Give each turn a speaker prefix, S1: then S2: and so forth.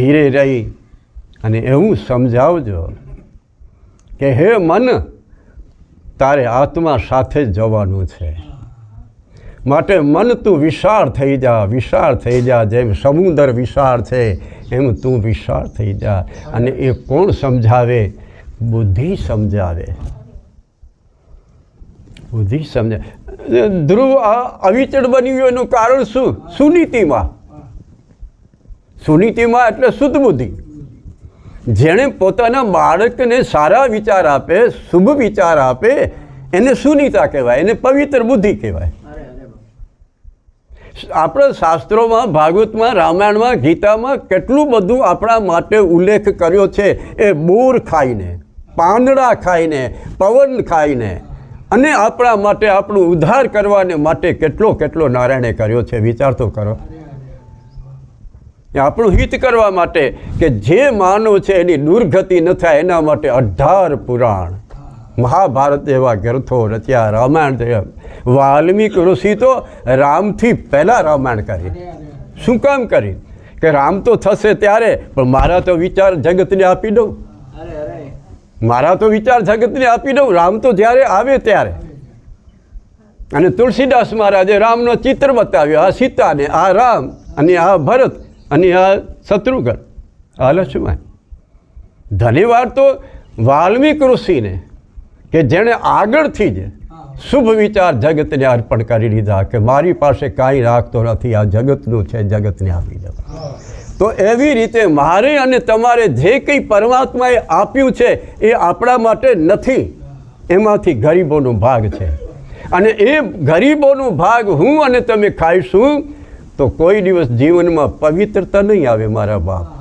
S1: ધીરે રહી અને એવું સમજાવજો કે હે મન, તારે આત્મા સાથે જવાનું છે. માટે મન તું વિશાળ થઈ જા, વિશાળ થઈ જા, જેમ સમુદર વિશાળ છે, એમ તું વિશાળ થઈ જા. અને એ કોણ સમજાવે? બુદ્ધિ સમજાવે. બુદ્ધિ સમજાવે ધ્રુવ, આ અવિચળ બન્યું એનું કારણ શું? સુનીતિમાં. સુનીતિમાં એટલે શુદ્ધ બુદ્ધિ. જેણે પોતાના બાળકને સારા વિચાર આપે, શુભ વિચાર આપે, એને સુનિતા કહેવાય, એને પવિત્ર બુદ્ધિ કહેવાય. આપણા શાસ્ત્રોમાં, ભાગવતમાં, રામાયણમાં, ગીતામાં કેટલું બધું આપણા માટે ઉલ્લેખ કર્યો છે. એ બોર ખાઈને, પાંદડા ખાઈને, પવન ખાઈને અને આપણા માટે આપણું ઉદ્ધાર કરવાને માટે કેટલો કેટલો નારાયણે કર્યો છે. વિચાર તો કરો. આપણું હિત કરવા માટે કે જે માનવ છે એની દુર્ગતિ ન થાય એના માટે અઢાર પુરાણ. મહાભારત જેવા ગ્રંથો રચ્યા રામાયણ વાલ્મીક ઋષિ તો રામથી પહેલાં રામાયણ કરી. શું કામ કરી? કે રામ તો થશે ત્યારે, પણ મારા તો વિચાર જગતને આપી દઉં. મારા તો વિચાર જગતને આપી દઉં, રામ તો જ્યારે આવે ત્યારે. અને તુલસીદાસ મહારાજે રામનો ચિત્ર બતાવ્યો, આ સીતાને, આ રામ અને આ ભરત અને આ શત્રુઘ્ન, આ લક્ષ્મણ. ધન્યવાદ તો વાલ્મીક ઋષિને કે જેણે આગળથી જ શુભ વિચાર જગતને અર્પણ કરી દીધા કે મારી પાસે કાંઈ રાખતો નથી, આ જગતનું છે, જગતને આપી દઉં તો એવી રીતે મારે અને તમારે જે કંઈ પરમાત્માએ આપ્યું છે એ આપણા માટે નથી, એમાંથી ગરીબોનો ભાગ છે. અને એ ગરીબોનો ભાગ હું અને તમે ખાઈશું તો કોઈ દિવસ જીવનમાં પવિત્રતા નહીં આવે મારા બાપ.